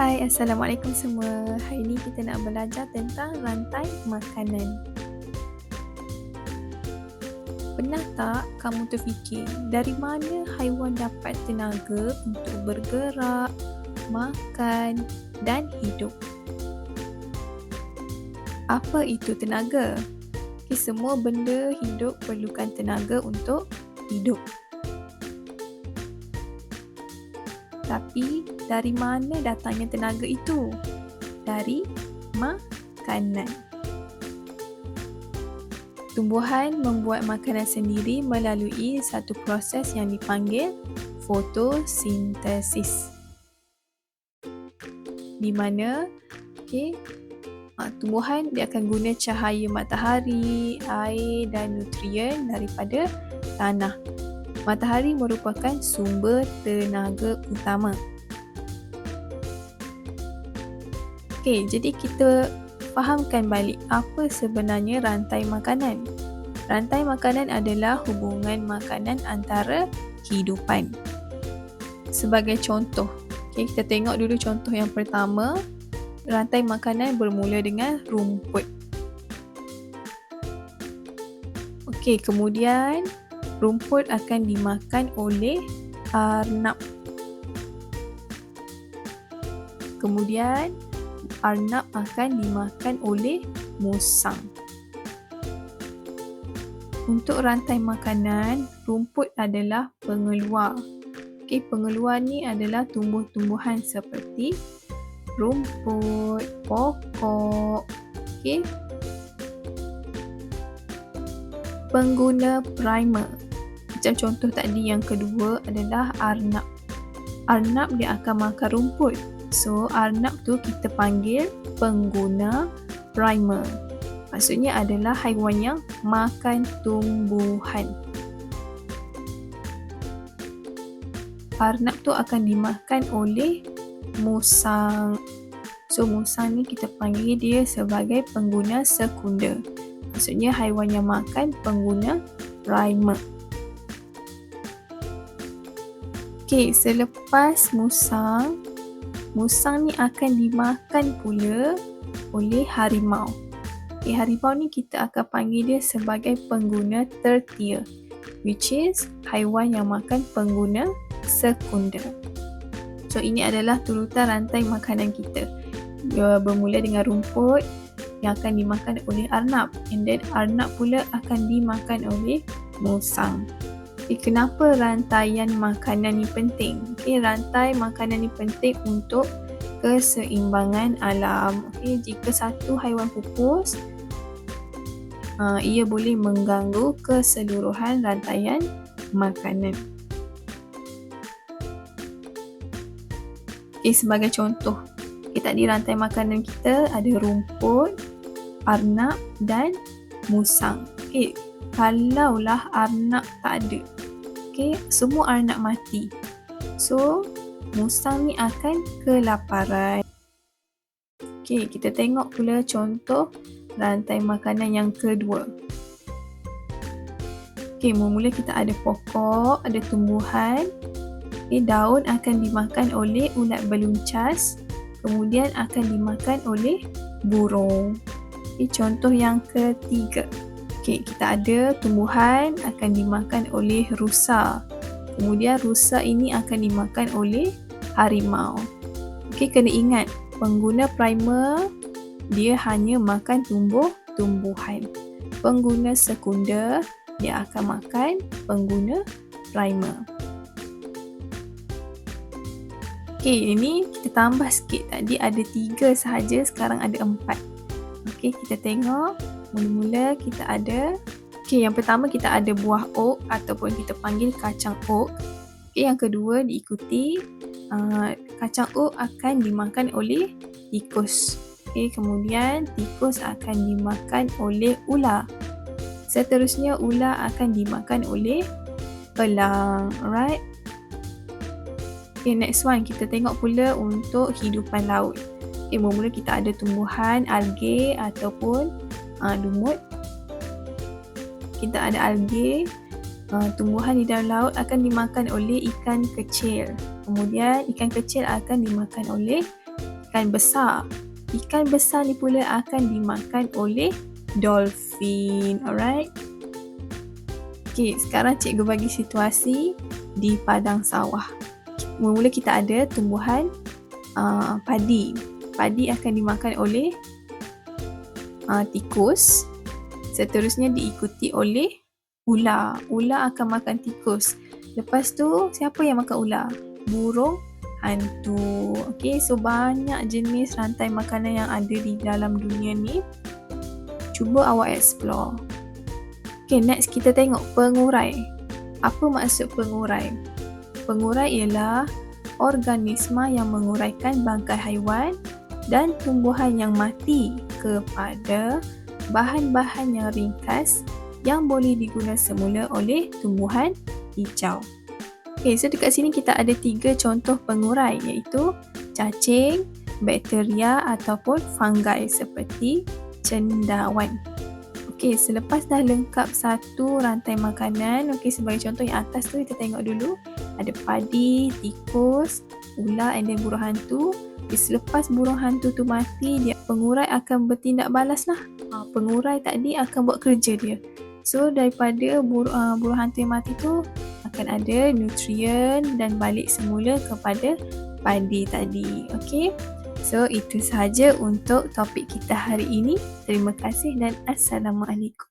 Hai, Assalamualaikum semua. Hari ini kita nak belajar tentang rantai makanan. Pernah tak kamu terfikir dari mana haiwan dapat tenaga untuk bergerak, makan dan hidup? Apa itu tenaga? Okay, semua benda hidup perlukan tenaga untuk hidup. Tapi dari mana datangnya tenaga itu? Dari makanan. Tumbuhan membuat makanan sendiri melalui satu proses yang dipanggil fotosintesis. Di mana okay, ah, tumbuhan dia akan guna cahaya matahari, air dan nutrien daripada tanah matahari merupakan sumber tenaga utama. Okey, jadi kita fahamkan balik apa sebenarnya rantai makanan. Rantai makanan adalah hubungan makanan antara kehidupan. Sebagai contoh, okay, kita tengok dulu contoh yang pertama. Rantai makanan bermula dengan rumput. Okey, kemudian rumput akan dimakan oleh arnab. Kemudian arnab akan dimakan oleh musang. Untuk rantai makanan, rumput adalah pengeluar. Okey, pengeluar ni adalah tumbuh-tumbuhan seperti rumput, pokok. Okey. Pengguna primer macam contoh tadi yang kedua adalah arnab. Arnab dia akan makan rumput. So arnab tu kita panggil pengguna primer. Maksudnya adalah haiwan yang makan tumbuhan. Arnab tu akan dimakan oleh musang. So musang ni kita panggil dia sebagai pengguna sekunder. Maksudnya haiwan yang makan pengguna primer. Okey, selepas musang, musang ni akan dimakan pula oleh harimau. Okey, harimau ni kita akan panggil dia sebagai pengguna tertier which is haiwan yang makan pengguna sekunder. So ini adalah turutan rantai makanan kita. Dia bermula dengan rumput yang akan dimakan oleh arnab and then arnab pula akan dimakan oleh musang. Okay, kenapa rantaian makanan ni penting? Okay, rantai makanan ni penting untuk keseimbangan alam. Okay, jika satu haiwan pupus, uh, ia boleh mengganggu keseluruhan rantaian makanan. Okay, sebagai contoh, kita di rantai makanan kita ada rumput, arnab dan musang. Okay, kalaulah arnab tak ada, okay, semua arnab mati. So, musang ni akan kelaparan. Okay, kita tengok pula contoh rantai makanan yang kedua. Okay, mula-mula kita ada pokok, ada tumbuhan. Okay, daun akan dimakan oleh ulat beluncas. Kemudian akan dimakan oleh burung. Okay, contoh yang ketiga. Okey, kita ada tumbuhan akan dimakan oleh rusa. Kemudian rusa ini akan dimakan oleh harimau. Okey, kena ingat pengguna primer dia hanya makan tumbuh-tumbuhan. Pengguna sekunder dia akan makan pengguna primer. Okey, ini kita tambah sikit. Tadi ada tiga sahaja, sekarang ada empat. Okey, kita tengok Mula-mula kita ada Okay, yang pertama kita ada buah oak ataupun kita panggil kacang oak. Okay, yang kedua diikuti uh, kacang oak akan dimakan oleh tikus. Okay, kemudian tikus akan dimakan oleh ular. Seterusnya ular akan dimakan oleh elang. Alright. Okay, next one kita tengok pula untuk hidupan laut. Okay, mula-mula kita ada tumbuhan, algae ataupun uh, lumut kita ada algae uh, tumbuhan di dalam laut akan dimakan oleh ikan kecil kemudian ikan kecil akan dimakan oleh ikan besar. Ikan besar ni pula akan dimakan oleh dolphin. Alright. Okay, sekarang cikgu bagi situasi di padang sawah. Mula-mula kita ada tumbuhan uh, padi. Padi akan dimakan oleh uh, tikus. Seterusnya diikuti oleh ular. Ular akan makan tikus. Lepas tu, siapa yang makan ular? Burung hantu. Okay, so banyak jenis rantai makanan yang ada di dalam dunia ni. Cuba awak explore. Okay, next kita tengok pengurai. Apa maksud pengurai? Pengurai ialah organisma yang menguraikan bangkai haiwan dan tumbuhan yang mati kepada bahan-bahan yang ringkas yang boleh digunakan semula oleh tumbuhan hijau. Okay, so dekat sini kita ada tiga contoh pengurai iaitu cacing, bakteria ataupun fungi seperti cendawan. Okay, selepas dah lengkap satu rantai makanan, okay, sebagai contoh yang atas tu kita tengok dulu ada padi, tikus, ular and then burung hantu. Okay, selepas burung hantu tu mati, dia pengurai akan bertindak balas lah. Ha, pengurai tadi akan buat kerja dia. So daripada bur, uh, burung hantu yang mati tu, akan ada nutrien dan balik semula kepada padi tadi. Okey. So itu sahaja untuk topik kita hari ini. Terima kasih dan assalamualaikum.